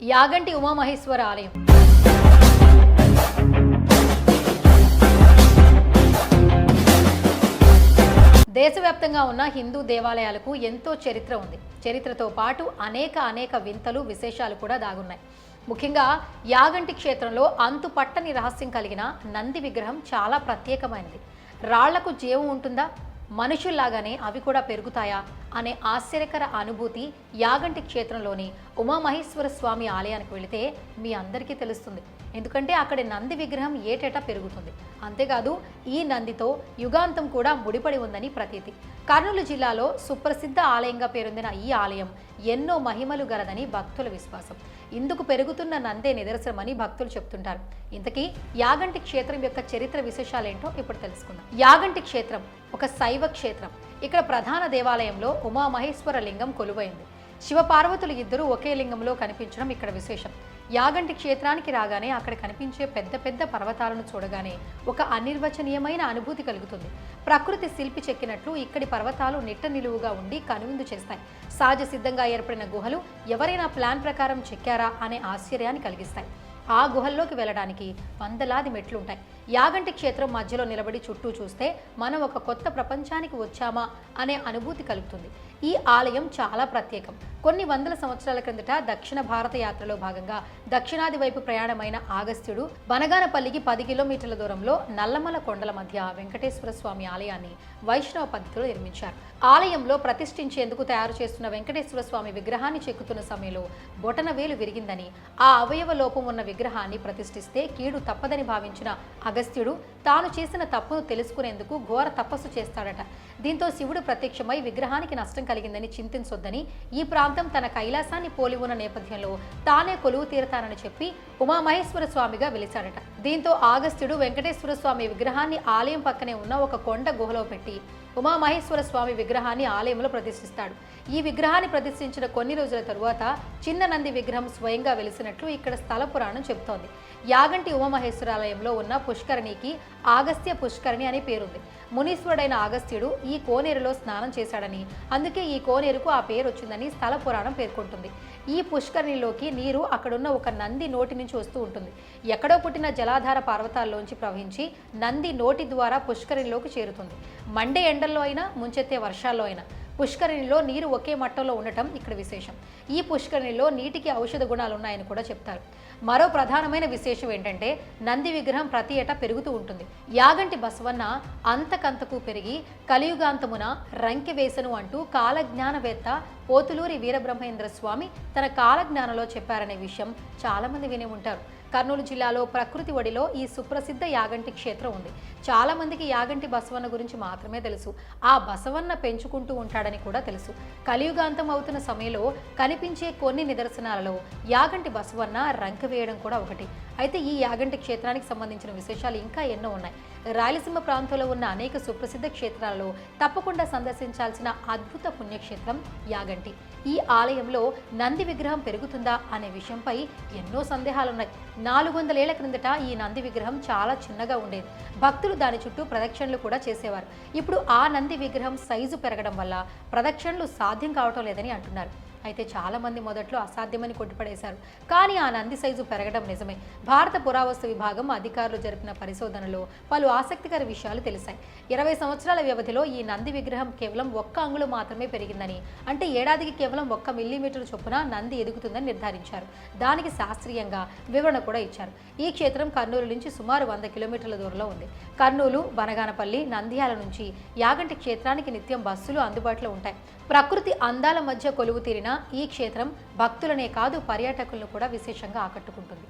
యాగంటి ఉమామహేశ్వర ఆలయం. దేశవ్యాప్తంగా ఉన్న హిందూ దేవాలయాలకు ఎంతో చరిత్ర ఉంది. చరిత్రతో పాటు అనేక అనేక వింతలు విశేషాలు కూడా దాగున్నాయి. ముఖ్యంగా యాగంటి క్షేత్రంలో అంతు పట్టని రహస్యం కలిగిన నంది విగ్రహం చాలా ప్రత్యేకమైనది. రాళ్ళకు జీవం ఉంటుందా? మనుషుల్లాగానే అవి కూడా పెరుగుతాయా అనే ఆశ్చర్యకర అనుభూతి యాగంటి క్షేత్రంలోని ఉమామహేశ్వర స్వామి ఆలయానికి వెళితే మీ అందరికీ తెలుస్తుంది. ఎందుకంటే అక్కడి నంది విగ్రహం ఏటేటా పెరుగుతుంది. అంతేకాదు ఈ నందితో యుగాంతం కూడా ముడిపడి ఉందని ప్రతీతి. కర్నూలు జిల్లాలో సుప్రసిద్ధ ఆలయంగా పేరొందిన ఈ ఆలయం ఎన్నో మహిమలు గలదని భక్తుల విశ్వాసం. ఇందుకు పెరుగుతున్న నందే నిదర్శనమని భక్తులు చెప్తుంటారు. ఇంతకీ యాగంటి క్షేత్రం యొక్క చరిత్ర విశేషాలేంటో ఇప్పుడు తెలుసుకుందాం. యాగంటి క్షేత్రం ఒక శైవ క్షేత్రం ఇక్కడ ప్రధాన దేవాలయంలో ఉమామహేశ్వర లింగం కొలువైంది. శివపార్వతులు ఇద్దరూ ఒకే లింగంలో కనిపించడం ఇక్కడ విశేషం. యాగంటి క్షేత్రానికి రాగానే అక్కడ కనిపించే పెద్ద పెద్ద పర్వతాలను చూడగానే ఒక అనిర్వచనీయమైన అనుభూతి కలుగుతుంది. ప్రకృతి శిల్పి చెక్కినట్లు ఇక్కడి పర్వతాలు నిట్ట నిలువుగా ఉండి కనువిందు చేస్తాయి. సహజ సిద్ధంగా ఏర్పడిన గుహలు ఎవరైనా ప్లాన్ ప్రకారం చెక్కారా అనే ఆశ్చర్యాన్ని కలిగిస్తాయి. ఆ గుహల్లోకి వెళ్ళడానికి వందలాది మెట్లు ఉంటాయి యాగంటి క్షేత్రం మధ్యలో నిలబడి చుట్టూ చూస్తే మనం ఒక కొత్త ప్రపంచానికి వచ్చామా అనే అనుభూతి కలుగుతుంది. ఈ ఆలయం చాలా ప్రత్యేకం. కొన్ని వందల సంవత్సరాల క్రిందట దక్షిణ భారత యాత్రలో భాగంగా దక్షిణాది వైపు ప్రయాణమైన ఆగస్త్యుడు బనగానపల్లికి పది కిలోమీటర్ల దూరంలో నల్లమల కొండల మధ్య వెంకటేశ్వర స్వామి ఆలయాన్ని వైష్ణవ పద్ధతిలో నిర్మించారు. ఆలయంలో ప్రతిష్ఠించేందుకు తయారు చేస్తున్న వెంకటేశ్వర స్వామి విగ్రహాన్ని చెక్కుతున్న సమయంలో బొటన వేలు విరిగిందని ఆ అవయవ లోపం ఉన్న విగ్రహాన్ని ప్రతిష్ఠిస్తే కీడు తప్పదని భావించిన అగస్త్యుడు తాను చేసిన తప్పును తెలుసుకునేందుకు ఘోర తపస్సు చేస్తాడట. దీంతో శివుడు ప్రత్యక్షమై విగ్రహానికి నష్టం కలిగిందని చింతించొద్దని ఈ ప్రాంతం తన కైలాసాన్ని పోలి ఉన్న నేపథ్యంలో తానే కొలువు తీరతానని చెప్పి ఉమామహేశ్వర స్వామిగా వెలిశాడట. దీంతో ఆగస్త్యుడు వెంకటేశ్వర స్వామి విగ్రహాన్ని ఆలయం పక్కనే ఉన్న ఒక కొండ గుహలో పెట్టి ఉమామహేశ్వర స్వామి విగ్రహాన్ని ఆలయంలో ప్రతిష్ఠిస్తాడు. ఈ విగ్రహాన్ని ప్రతిష్ఠించిన కొన్ని రోజుల తరువాత చిన్న నంది విగ్రహం స్వయంగా వెలిసినట్లు ఇక్కడ స్థల పురాణం చెబుతోంది. యాగంటి ఉమామహేశ్వరాలయంలో ఉన్న పుష్కరణికి ఆగస్త్య పుష్కరణి అనే పేరుంది. మునీశ్వరుడైన ఆగస్త్యుడు ఈ కోనేరులో స్నానం చేశాడని. అందుకే ఈ కోనేరుకు ఆ పేరు వచ్చిందని స్థల పురాణం పేర్కొంటుంది. ఈ పుష్కరిణిలోకి నీరు అక్కడున్న ఒక నంది నోటి నుంచి వస్తూ ఉంటుంది. ఎక్కడో పుట్టిన జలాధార పర్వతాల్లోంచి ప్రవహించి నంది నోటి ద్వారా పుష్కరిణిలోకి చేరుతుంది. మండే ఎండల్లో అయినా ముంచెత్తే వర్షాల్లో అయినా. పుష్కరిణిలో నీరు ఒకే మట్టంలో ఉండటం ఇక్కడ విశేషం. ఈ పుష్కరిణిలో నీటికి ఔషధ గుణాలు ఉన్నాయని కూడా చెప్తారు. మరో ప్రధానమైన విశేషం ఏంటంటే నంది విగ్రహం ప్రతి ఏటా పెరుగుతూ ఉంటుంది. యాగంటి బసవన్న అంతకంతకు పెరిగి కలియుగాంతమున రంకె వేసను అంటూ కాలజ్ఞానవేత్త పోతులూరి వీరబ్రహ్మేంద్ర స్వామి తన కాలజ్ఞానంలో చెప్పారనే విషయం చాలామంది విని ఉంటారు. కర్నూలు జిల్లాలో ప్రకృతి ఒడిలో ఈ సుప్రసిద్ధ యాగంటి క్షేత్రం ఉంది. చాలా మందికి యాగంటి బసవన్న గురించి మాత్రమే తెలుసు. ఆ బసవన్న పెంచుకుంటూ ఉంటాడని కూడా తెలుసు. కలియుగాంతం అవుతున్న సమయంలో కనిపించే కొన్ని నిదర్శనాలలో యాగంటి బసవన్న రంక వేయడం కూడా ఒకటి. అయితే ఈ యాగంటి క్షేత్రానికి సంబంధించిన విశేషాలు ఇంకా ఎన్నో ఉన్నాయి. రాయలసీమ ప్రాంతంలో ఉన్న అనేక సుప్రసిద్ధ క్షేత్రాలలో తప్పకుండా సందర్శించాల్సిన అద్భుత పుణ్యక్షేత్రం యాగంటి. ఈ ఆలయంలో నంది విగ్రహం పెరుగుతుందా అనే విషయంపై ఎన్నో సందేహాలున్నాయి. నాలుగు వందలేళ్ళ క్రిందట ఈ నంది విగ్రహం చాలా చిన్నగా ఉండేది. భక్తులు దాని చుట్టూ ప్రదక్షిణలు కూడా చేసేవారు. ఇప్పుడు ఆ నంది విగ్రహం సైజు పెరగడం వల్ల ప్రదక్షిణలు సాధ్యం కావటం లేదని అంటున్నారు. అయితే చాలామంది మొదట్లో అసాధ్యమని కొట్టిపడేశారు. కానీ ఆ నంది సైజు పెరగడం నిజమే. భారత పురావస్తు విభాగం అధికారులు జరిపిన పరిశోధనలో పలు ఆసక్తికర విషయాలు తెలిసాయి ఇరవై సంవత్సరాల వ్యవధిలో ఈ నంది విగ్రహం కేవలం ఒక్క అంగుళం మాత్రమే పెరిగిందని అంటే ఏడాదికి కేవలం ఒక్క మిల్లీమీటర్ చొప్పున నంది ఎదుగుతుందని నిర్ధారించారు. దానికి శాస్త్రీయంగా వివరణ కూడా ఇచ్చారు. ఈ క్షేత్రం కర్నూలు నుంచి సుమారు వంద కిలోమీటర్ల దూరంలో ఉంది. కర్నూలు బనగానపల్లి నంద్యాల నుంచి యాగంటి క్షేత్రానికి నిత్యం బస్సులు అందుబాటులో ఉంటాయి. ప్రకృతి అందాల మధ్య కొలువు తీరిన ఈ క్షేత్రం భక్తులనే కాదు పర్యాటకులను కూడా విశేషంగా ఆకట్టుకుంటుంది.